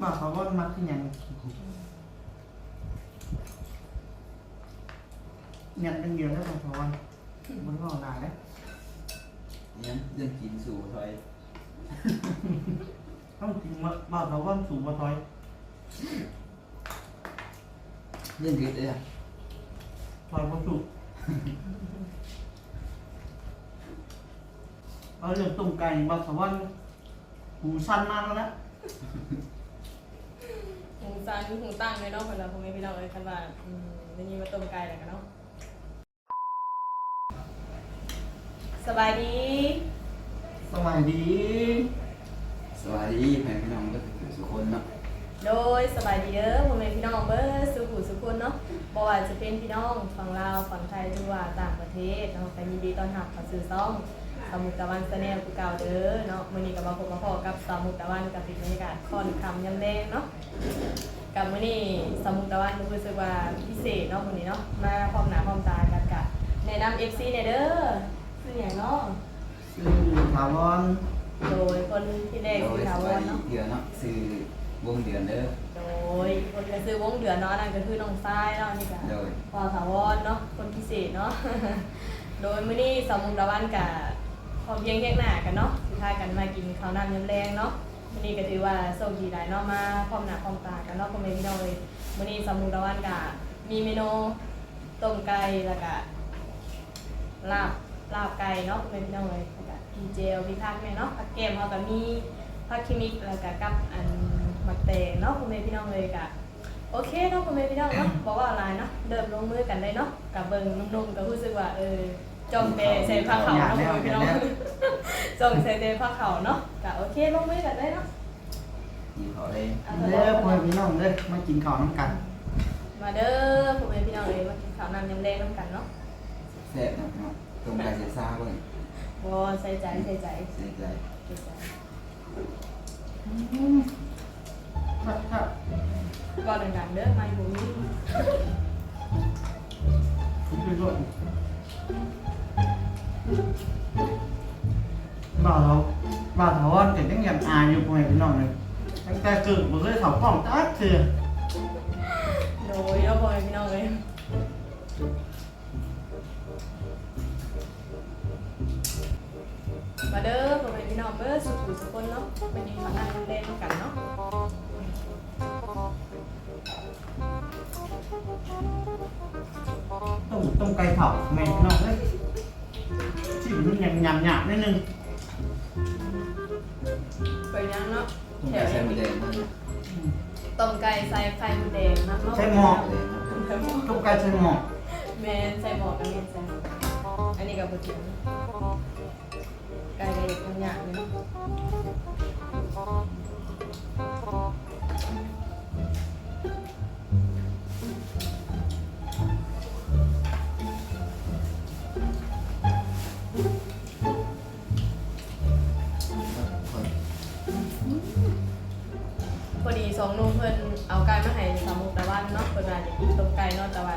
บ่าวเขาว่ามักขึ้นยังเงียบเป็นเดียวแล้วบ่าวเขาว่ามันก็หลายแล้วเนี่ยเรื่องกินสู่ถอยต้องกินว่าบ่าวเขาว่าสูงกว่าถอยเรื่องกินเลยอะถอยบ่สูงเอาเรื่องต้มไก่บ่าวเขาว่าหูสั้นมากแล้วนะ หูซันหูตั้งเลยเนาะคนเราคงไม่พี่น้องเลยคันว่าอืมไม่มีมาต้มไก่แล้วกันเนาะสบายดีสวัสดีสวัสดีแฟนพี่น้องก็ถือสุคนเนาะโดยสบายดีเด้อพ่อแม่พี่น้องเบิร์สุขุสุขคนเนาะบ่ว่าจะเป็นพี่น้องฝั่งลาวฝั่งไทยหรือว่าต่างประเทศเนาะก็ยินดีต้อนรับเข้าสู่ซ่องสมุทรตะวันแนลคือเก่าเด้อเนาะมื้อนี้ก็มาพบมาพอกับสมุทรตะวันกับติดบรรยากาศค่อนคำยำแดงเนาะ กับมื้อนี้สมุทรตะวันรู้สึกว่าพิเศษเนาะมื้อนี้เนาะมาพร้อมหน้าพร้อมตากันกะแนะนำ FC เนี่ยเด้อชื่อหยังเนาะชื่อถาวรโดยคนที่แรกโดคืยอสถาววัสรดีเนาะเดือนเนาะสื่อวงเดือนเด้อโดยคนกระซื้อวงเดือนเนาะนั่นก็คือน้องทรายเนาะนี่ก็โดยพอถาวรเนาะคนพิเศษเนาะโดยมื้อนี้สามมุกตะวันกับพร้อมเพียงเที่ยงหน้ากันเนาะสุดท้ายกันมากินข้าวน้ำยำแรงเนาะ มื้อนี้ก็ถือว่าโชคดีหลายเนาะมาพร้อมหน้าพร้อมตากันเนาะพ่อแม่พี่น้องเลยมื้อนี้สามมุกตะวันกับมีเมนูต้มไก่แล้วก็ลาบลาบไก่เนาะพ่อแม่พี่น้องเลยแล้วก็มีเจลมีผักแม่เนาะผักแกมเฮาก็มีผักเคมิกแล้วก็กับอันมักแตงเนาะพ่อแม่พี่น้องเลยก็โอเคเนาะพ่อแม่พี่น้องเนาะบอกว่าอะไรเนาะเดิมลงมือกันได้เนาะกับเบิ่งนุ่มๆก็รู้สึกว่าเออ จอมแต่ใส่ผ้าขาวเนาะพ่อแม่พี่น้องจอมใส่แต่ผ้าขาวเนาะก็โอเคลงมือกันได้เนาะอยู่เขาเลยเอาเด้เถออะพ่อแม่พี่น้องเด้อมากินข้าวน้ำกัน มาเด้อพ่อแม่พี่น้องเลยมากินข้าวนำยำแดงน้ำกันเนาะแซ่บเนาะเนาะตรงกายเสียซ่าเบิ่งบ่ใส่ใจใส่ใจเสียใจใส่ใจอืมครับครับก็ดังๆเด้อไม่บ่มีผมเป็นคนบ่าวเราบ่าวถาวรแต่ยังยังอายอยู่พ่อแม่พี่น้องเลยตั้งแต่เกิดบ่เคยเข้ากล้องจักเทื่อโดยเนาะพ่ อแม่พี่น้องเลยมาเด้อพ่อแม่พี่น้องเด้อสุขุสุขคนเนาะมากินข้าวนำยำแดงน้ำกันเนาะต้มต้มไก่เผาแม่พี่น้องเลยชิมมันยำยำยำนิดนึงไปยังเนาะตรงกายใส่หมูแดงมันอืมต้มไก่ใส่ไข่มดแดงน้ำเนาะใส่หมอเลยครับใส่หม้อต้มไก่ใส่หม้อแมนใส่หมอกับแมนใส่หม้ออันนี้กับโปรตีไก่กับทั้งอย่างเลยเนาะ อดีสองหนุ่มเพิ่นเอาไก่มาให้สามมุกตะวันเนาะเพิ่นว่าจะกินต้มไก่เนาะแต่ว่า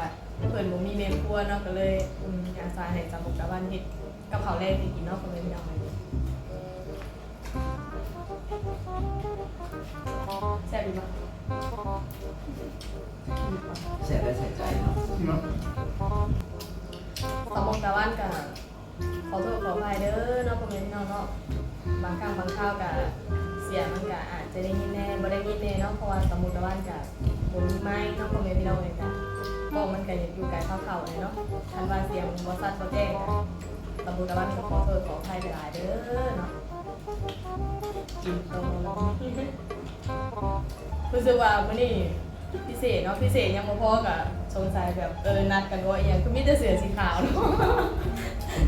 เพิ่นบ่มีเมนครัวเนาะก็เลยอืมอาสาให้สามมุกตะวันเฮ็ดกับข้าวแรกให้กินเนาะก็เลยไม่เอามาแซ่บดีมากแซ่บและใส่ใจเนาะเนาะสมองตะวันกับขอโทษขออภัยเด้อเนาะพ่อแม่พี่น้องเนาะบางครั้งบางคราวกับเสียงมันก็อาจจะได้ยินแน่บ่ ได้ยินแน่เนาะเพราะว่าสมองตะวันกับบ่มีไม้เนาะพ่อแม่พี่น้องเลยจ้ะก็มันก็อยู่ไกลเข้าเขาเลยเนาะคันว่าเสียงบ่ซัดบ่แจ้งสมองตะวันก็ขอโทษขออภัยหลายเด้อเนาะกินโตแล้รู้สึกว่ามื้อนี้พิเศษเนาะพิเศษยังบ่พอกับสงสัยแบบเออนัดกันว่าอีหยังคือมีแต่เสื้อสีขาวเนาะ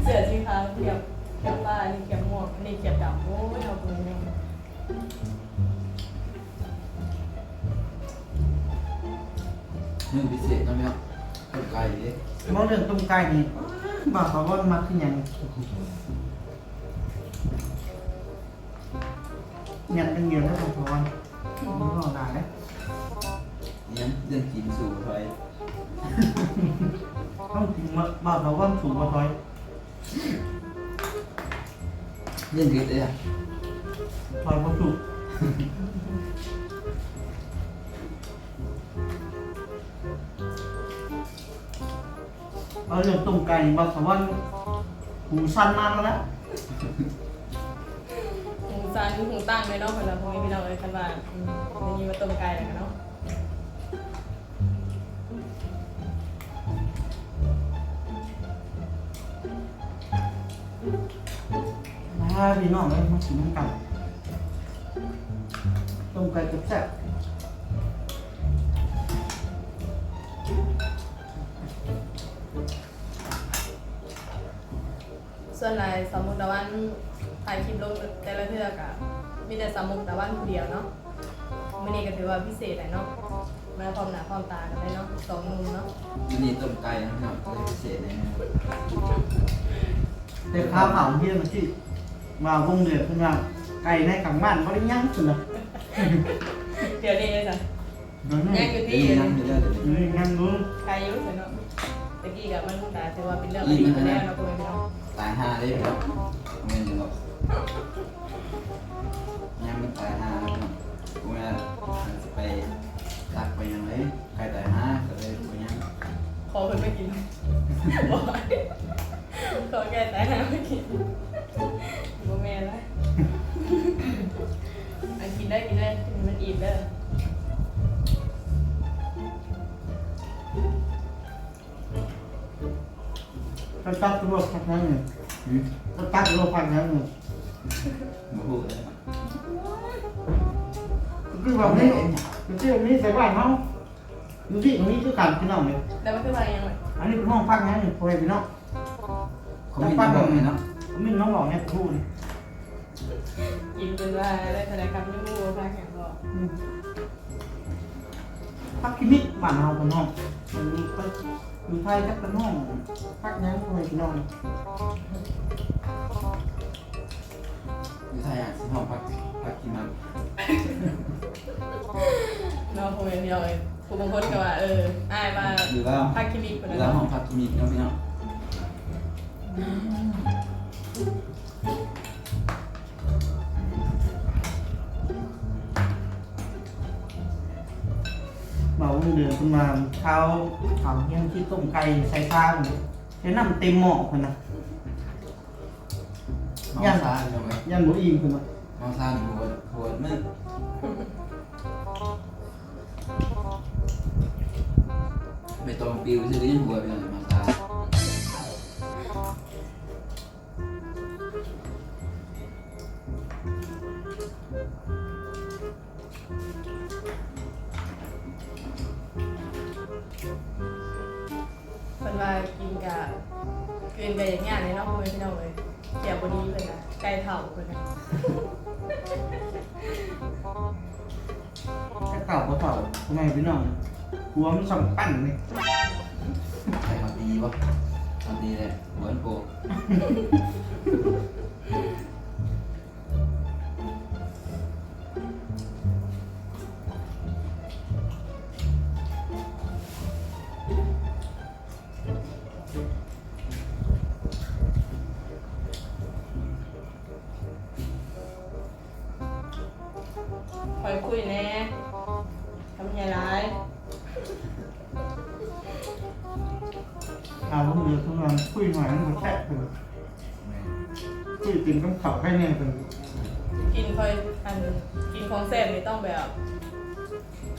เสื้อสีขาวเขียบเขียบฟ้าอันนี้เขียบม่วงอันนี้เขียบดำโอ้ยเอาปืนแม่ งนึ่งพิเศษเนาะแม่ตรงกายดิมองเรื่องต้มไก่นี่บ่าวเขาว่ามักขึ้นยังเงียบเป็นเดียวแล้วบ่าวเขาว่ามันก็หลายแล้วเนี่ยเรื่องกินสู่ถอยต้องกินว่าบ่าวเขาว่าสูงกว่าถอยเรื่องกินเลยอะถอยบ่สูง เอาเรื่องต้มไก่บางสวรรค์หูสั้นมากแล้วนะหูซันหูตั้งเลยเนาะเพิ่นว่าพวกนี้พี่น้องเอ้ยคันว่าอืมได้ยินว่าต้มไก่แล้วกันเนาะมาพี่น้องเลยมากินน้ำกันต้มไก่แซ่บ วนหลายสามมุกตะวันถ่ายคลิปลงแต่ละเทือกอะมีแต่สามมุกตะวันผู้เดียวเนาะมื้อนี้ก็ถือว่าพิเศษแหละเนาะมาพร้อมหน้าพร้อมตากันเลยเนาะสองหนุ่มเนาะมันนี่ต้มไก่นะพี่น้องเลยพิเศษเลยนะแต่ข้าวเผาเฮียมันที่มาวงเดือดขึ้นมาไก่ในกลางบ้านเขาได้ย่างสุดเลยเดี๋ยวนี้จ้ะนั่นย่างนี่อยู่เดี๋ที่ยวนี้นั่งอยู่เรื่อยๆนี่ย่างดูใครอยู่เสยเนาะตะกี้กับมันก็ถือว่าเป็นเรื่องอดีตไปแล้วเนาะคุณพี่น้อง ตายห้าได้พี่น้องเงินหรอกยังมันตายห้าแล้วกูแม่จะไปตักไปยังไงใครตายห้าก็เลยกูยังขอเพิ่นไม่กินบ่ขอแกตายห้าไม่กิน ตักตัวพักนั้นหนึ่งหืมก็ตักตัวพักนั้นหนึ่งมาพูดเลยคือแบบนี้คือแบบนี้ใส่บ้านเขาดูที่ตรงนี้คือการพี่น้องเลยแล้วมันคือว่ายังไงอันนี้เป็นห้องพักนั้นหนึ่งพอไปพี่น้องเขาไมีน้ำมันเนาะผมมีน้องบอกเนี่ยพูดกินจนว่าได้แสดงคำที่มูพาแข่งบอกพักคลินิบ้านเราเป็นห้องมันมีก็ อยู่ไทยก็เป็นห้องพักนั้นพอไปพี่น้องอยู่ไทยอะสิห้องพักพักกินมันเนาะผมเดียวเลยผู้บางคนก็ว่าเอออ้ายมาหรือว่าพักคลินิกคนหรืนั้อนว่าห้องพักกินมีเนาะพี่น้อง เบาเดือนขึ้นมาเช้าเผาเยี่ยงที่ต้มไก่ใส่ฟ้าเลยใช้น้ำเต็มหม้อคนนะน้องซาพี่น้องเอ้ยยันหมูอิ่มขึ้นมาน้องซาหัวหัวมืดไปตรงปิวซื้อที่หัวพี่น้องน้องซาคน ว่ากินกะกินกะอย่างเงี้ยเลยเนาะคุณพี่น้องเลยแก่บดีเลยนะไก่เผาคนนะแค่เก่าก็เก่าทำไมพี่น้องหัวมันสำปั้นเลยใครทำดีวะทำดีเลยหัวมันโปก ยคุยแน่ทำยังไงเอาลูกเรือขึ้นมาคุยหน่อยมันก็แทะไปเลยคุยกินกับข้าวแค่เนี่ยเป็นกินคอยอันกินของแซ่บนี่ต้องแบบ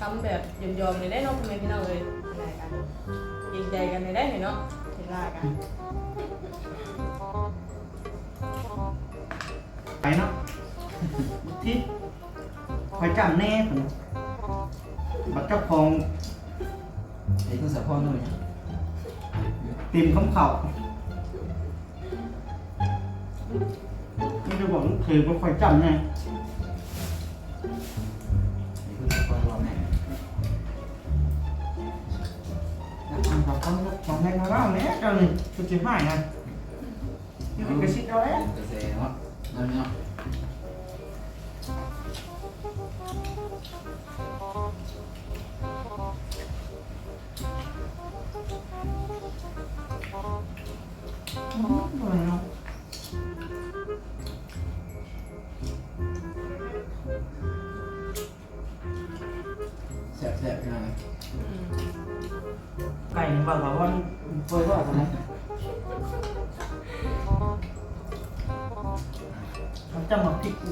ทำแบบยอมๆเลยได้เนาะคุณพี่น้องเลยอะไรกันกินใจกันเลยได้เนาะเห็นว่ากันไปเนาะที่ คอยจำแน่คนบัดเจ้าของไอ้คุณสะพอนด้วยเนี่ยเต็มคำเข่าไม่จะบอกลูกเคยก็คอยจำแน่ไอ้คุณสะพอนรอบแม่ทำกับคำลูกของแม่มาเล่าแน่เจ้าหนึ่งสุดที่ห้าไงนี่เป็นกระชิดเอาแล้ว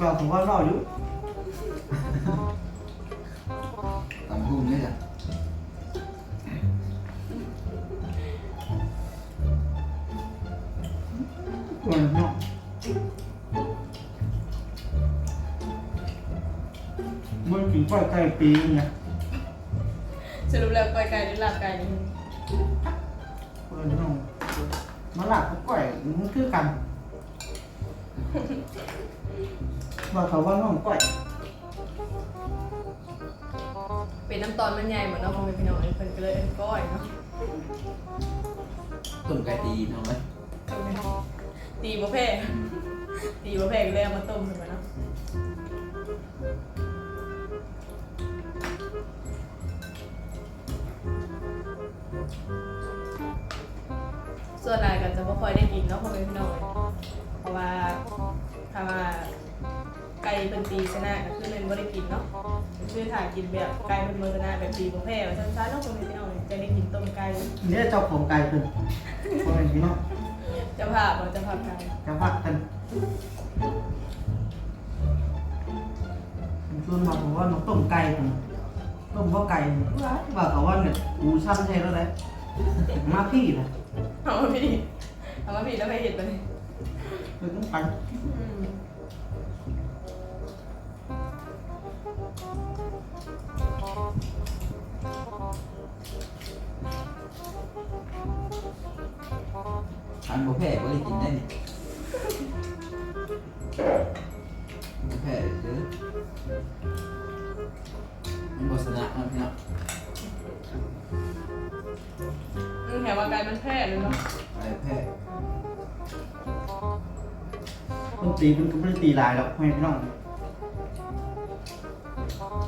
มาพริกเราผมว่าเราอยู่ตำหุ่นนี่จ้ะเหมือนเนาะมันกินปล่อยไก่ปีนึงเนี่ยสรุปแล้วก้อยไก่หรือลาบไก่นี่เปิดเนาะมาหลักก็ปล่อยมันคือกัน ว่าเขาว่าน้องปล่อยเป็นน้ำตอนมันใหญ่เหมือนเราคงเป็นพี่น้องเพิ่นก็เลยเอิ้นก้อยเนาะต้มไก่ตีน้องเลยตีบ่แพ้ตีบ่แพ้ก็เลยเอามาต้มขึ้นมาเนาะส่วนหลายก็จะบ่ค่อยได้กินเนาะเพราะเป็นพี่น้องเลยเพราะว่าถ้าว่า ไก่เป็นตีชนะก็คือเป็นบ่ได้กินเนาะคือถ้ากินแบบไก่เป็นมือชนะแบบตีบ่แพ้ว่าซั่นๆเนาะคนเป็นพี่น้องเลยจะได้กินต้มไก่เนี่ยเจ้าของไก่เป็นคนเป็นพี่น้องเจะพาพบ่เจะพาพไก่จะพักกันชวนมาผมว่าน้องต้มไก่ผมต้มเพราะไก่ว่าเขาว่าเนี่ยกูชั้นใช่แล้วแหละมาพี่นะเอามาพี่เอามาพี่แล้วไปเห็ดไปเลยคือต้องไป ทานบุฟเฟ่ก็ได้กินได้นี่บุฟเฟ่คือมันบสนะนะพี่น้องอืมแถมว่าไก่มันแพร่เลยเนาะไอ้แพ้ต้นตีมันก็ไม่ได้ตีหลายหรอกให้พี่น้อง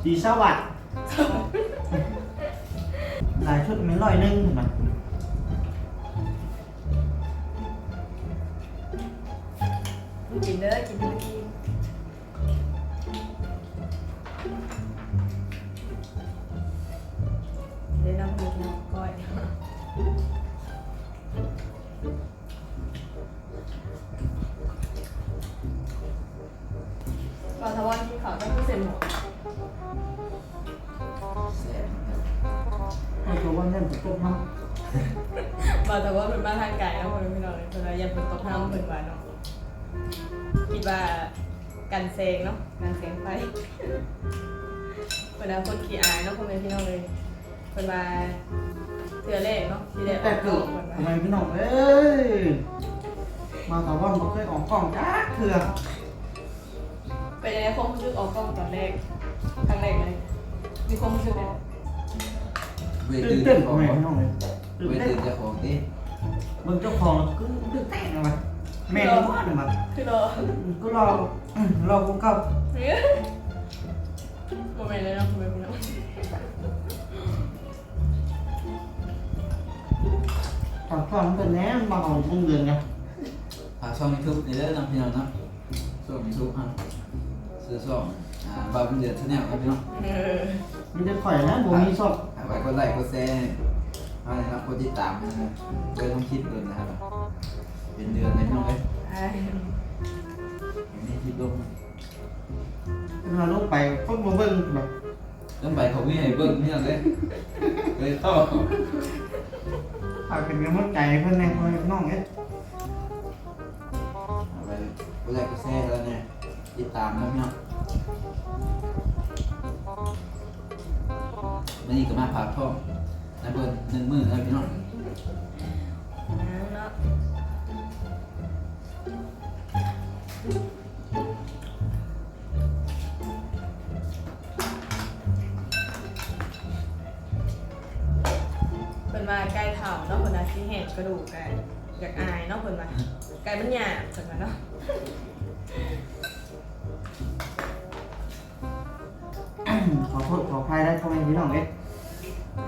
ตีสวัสดิ์หลายชุดไม่ร้อยหนึงถูกไหม ก่อนทวันเป็นบ้านทางไก่แล้วคนพี่น้องเลยคนเราอย่าเป็นตกน้ำเป็นหวานเนาะคิดว่ากันเซงเนาะกันเซงไปคนนั้นคนขี้อายเนาะคนเป็นพี่น้องเลยคนมาเทือเลขเนาะที่ได้ำอแต่อกกล้เกิอดงคนมาทำไมพี่น้องเอ้ยมาแต่ว่ามันเคยออกกล้องจ้าเถื่อเป็นยังไงความรู้สึกออกกล้องตอนแรกครั้งแรกเลยมีความรู้สึกไงเวตื่ตื่นนเต้นขทำองไมพี่น้องเลย ตื่นเวเต้นตื่นจะของดิมึงเจ้าของก็ตื่นเต้นอะมาแม่ก็ว่าเลยมาคือรอก็รออืมรอผมเข้าเนี่ยโมเมนต์เลยเนาะโมเมนต์พี่น้องตอนก่อนเป็นแน่มาของมึงเดือนไงฝากช่องยูทูบนี่เด้อน้องพี่น้องเนาะช่องยูทูบฮะซื้อช่องอ่าบาร์บีเดือดชาแนลครับพี่น้องเออมีแต่ข่อยนะผมมีชอบหากไว้ก็ไลค์ก็แชร์ เอาเลยครับกดติดตามนะครับเดือนต้องคิดเดือนนะครับ เป็นเดือนเลยพี่น้องเอ้ยไอ้อย่างนี้คิดลงเราลงไปคนมาเบิ่งแบบเรื่องใบเขาไม่ให้เบิ้งพี่น้องเอ้ยเลยต่อฝากเป็นกำลังใจให้เพื่อนในคนน้องเอ้ยเอาไปก็ไลค์ก็แชร์แล้วเนี่ยติดตามนะพี่น้องวันนี้ก็มาพากท่อ งนะเบิ้ลหนึ่งมือนะพี่น้องเนาะเป็นมาไก่เถ่าเนาะคนนั้นที่เห็นกระดูกไก่อยากอายเนาะคนมาไก่มันหยาบจังมาเนาะขอโทษขออภัยได้ทำไมพี่น้องเอ้ย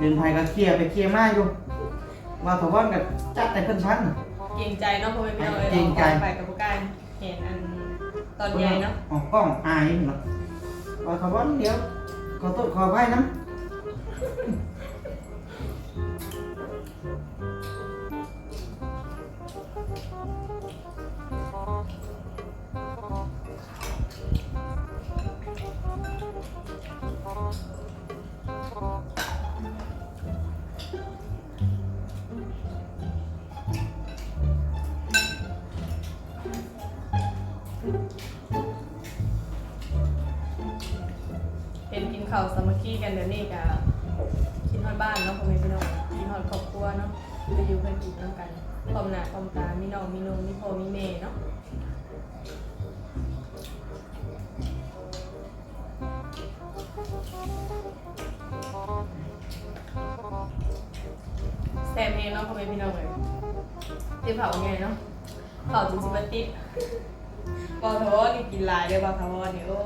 เดินภัยก็เคลียร์ไปเคลียร์มาอยู่ว่าแต่ว่ากับจัดแต่เพิ่นชั้น เกรงใจเนาะเพราะไม่เป็นไรเกรงใจไปกับพวกการเห็นอันตอนใหญ่เนาะออกกล้องอายเนาะว่าเขาว่าเดี๋ยวขอโทษขออภัยนะ เห็นกินข้าวสมัคคีกันเดี๋ยวนี้กับกินฮอดบ้านเนาะพ่อแม่พี่น้องกินฮอดครอบครัวเนาะไปอยู่เพื่อนอีกน้ำกันพร้อมหน้าพร้อมตามีน้องมีนมมีพ่อมีแม่เนาะแซมเองเนาะพ่อแม่พี่น้องเลยเตรียเผาไงเนาะเผาจนสิบติด บอทวนี่กินหลายเลยบอทวนี่โอ้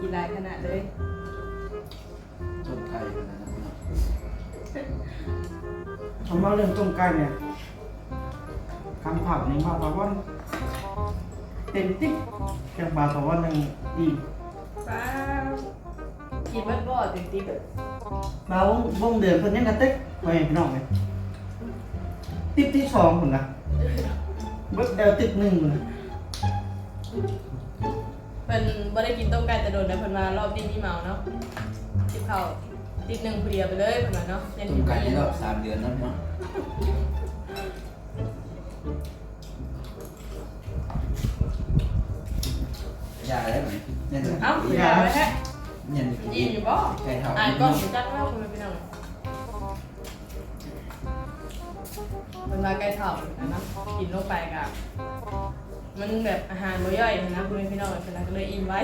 กินหลายขนาดเลยชมไทยขนาดนั้นพี่น้องคำว่าเรื่องต้มไก่เนี่ยคำผับนี่มาเพราะว่าเต็มติ๊กจากบาเพราะว่าหนึ่งอีกป้ากินเบิดบ่เต็มที่แบบบาวงวงเดือนคนนี้นะติ๊กไปพี่น้องเลยติ๊กที่สองคนนะเบิดเดวติ๊กหนึ่งคนนะ เพิ่นบ่ได้กินต้มไก่แต่โดนแล้วเพิ่นมารอบนี้มีเมาเนาะติบข้าวติดหนึ่งผู้เดียวไปเลยเพิ่นว่าเนาะยันต้กิมนไก่ไปนี่รอบสามเดือนแล้วพี่น้องยาอะไรไหมเนี่ยเอ้าผู้เดียวไปแท้เนี่ยกินอยู่บ่ไก่เท่าอ่านกล้องสิจักแล้วคุณพี่น้องเพิ่นมาไก่เฒ่านะเนาะกินลงไปก็ มันแบบอาหารบ่ย่อยนะคุณพี่น้องเพิ่นก็เลยอิ่มไว้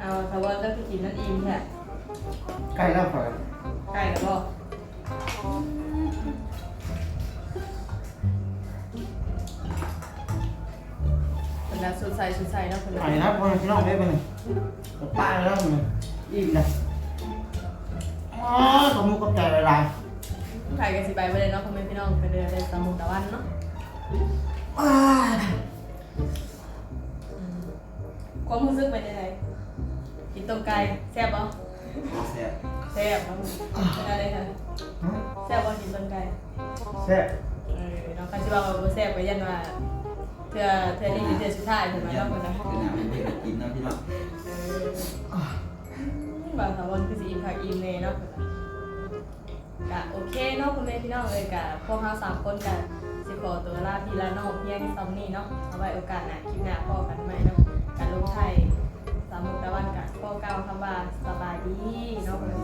เอาถ้าว่าเจ้าคือกินนั่นอิ่มแท้ใกล้แล้วครับไก่แล้วบ่ แล้วสุดใส่สุดใส่เนาะเป็นไอ้นะพ่อพี่น้องได้ไปหนึ่งป้าแล้วมันอิ่มเลยอ๋อสมมุติกับใจละลายไข่กันสิไปไปเลยเนาะพ่อแม่พี่น้องไปเดินเลยตามมุกตะวันเนาะอ้าอืมความรู้สึกเป็นยังไงกินต้มไก่แซ่บบ่แซ่บแซ่บเนาะเป็นอะไรคะแซ่บบ่กินต้มไก่แซ่บเออเนาะคันสิว่าบ่แซ่บก็ยันว่า เทื่อเทื่อนี้หรือเทื่อสุดท้ายเพิ่นว่าเนี่นาะเพิ่นะคือหนาเป็นเด็กกินนะพี่น้องบางสาววันคือสิอิมคักอิมเน่เนาะกะโอเคเนาะคุณแม่พี่น้องเลยกะพวกเราสามคนกะสิขอตัวลาพี่ลาน้องเพียงซัมนี่เนาะเอาไว้โอกาสหน้าคลิปหน้าพอกันใหม่เนาะการลงไทยสามมุกตะวันกะพ่อเก้าคำว่าสบายดีเนาะคุณแม่